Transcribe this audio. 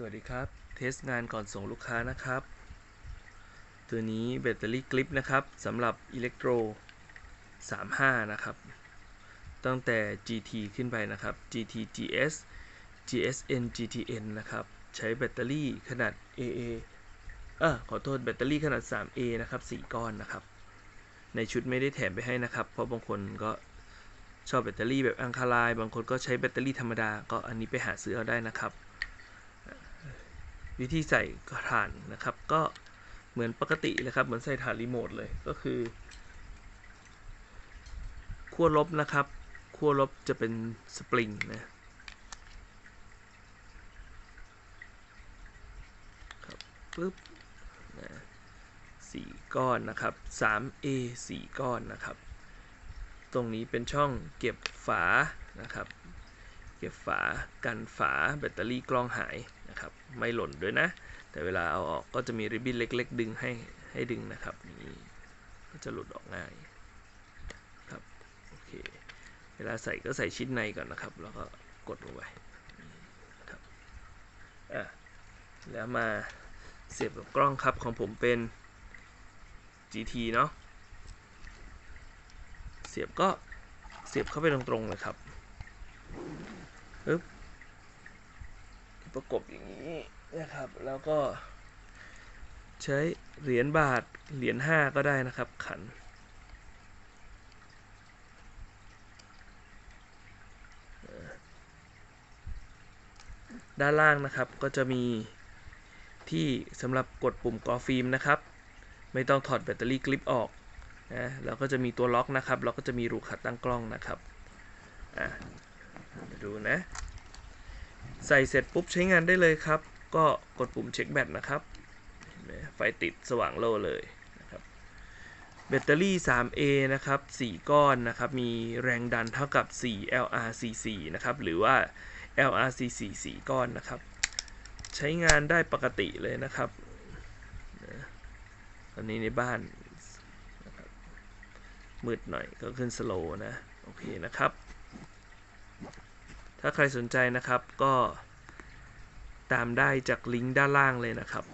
สวัสดีครับ เทสงานก่อนส่งลูกค้านะครับ ตัวนี้แบตเตอรี่กลิปนะครับสำหรับอิเล็กโทร35 นะครับ ตั้งแต่ GT ขึ้นไปนะครับ GT GS GSN GTN นะครับ ใช้แบตเตอรี่ขนาด AA เออขอโทษแบตเตอรี่ขนาด 3A นะครับ 4 ก้อนนะครับ ในชุดไม่ได้แถมไปให้นะครับ เพราะบางคนก็ชอบแบตเตอรี่แบบอังคาราย บางคนก็ใช้แบตเตอรี่ธรรมดา ก็อันนี้ไปหาซื้อเอาได้นะครับ วิธีใส่ถ่านนะครับ ก็เหมือนปกติเลยครับ เหมือนใส่ถ่านรีโมทเลยก็คือขั้วลบนะครับขั้วลบจะเป็นสปริงนะครับปึ๊บนะสี่ก้อนนะครับ 3A 4 ก้อนนะครับ ตรงนี้เป็นช่องเก็บฝานะครับ เก็บฝากันฝาแบตเตอรี่กล้องหาย นะครับ ไม่หล่นด้วยนะ แต่เวลาเอาออกก็จะมีริบบิ้นเล็ก ๆ ดึงให้ให้ดึงนะครับนี่ก็จะหลุดออกง่ายครับโอเคเวลาใส่ก็ใส่ชิ้นในก่อนนะครับ แล้วก็กดลงไปครับอะแล้วมาเสียบกับกล้องครับของผมเป็น GT เนาะเสียบก็เสียบเข้าไปตรงๆเลยครับปึ๊บ ประกบอย่างนี้นะครับ แล้วก็ ใช้เหรียญบาทเหรียญห้าก็ได้นะครับ ขัน ด้านล่างนะครับก็จะมีที่สำหรับกดปุ่มกอฟิล์มนะครับ ไม่ต้องถอดแบตเตอรี่คลิปออกนะแล้วก็จะมีตัวล็อกนะครับแล้วก็จะมีรูขัดตั้งกล้องนะครับอะดูนะ ใส่เสร็จปุ๊บใช้งานได้เลยครับ ก็กดปุ่มเช็คแบตนะครับ ไฟติดสว่างโล่เลยนะครับแบตเตอรี่ 3A นะครับ 4 ก้อนนะครับ มีแรงดันเท่ากับ 4 LRCC นะครับ หรือว่า LRCC 4 ก้อนนะครับ ใช้งานได้ปกติเลยนะครับตอนนี้ในบ้านมืดหน่อยก็ขึ้นสโลนะ โอเคนะครับ ถ้าใครสนใจนะครับก็ตามได้จากลิงก์ด้านล่างเลยนะครับ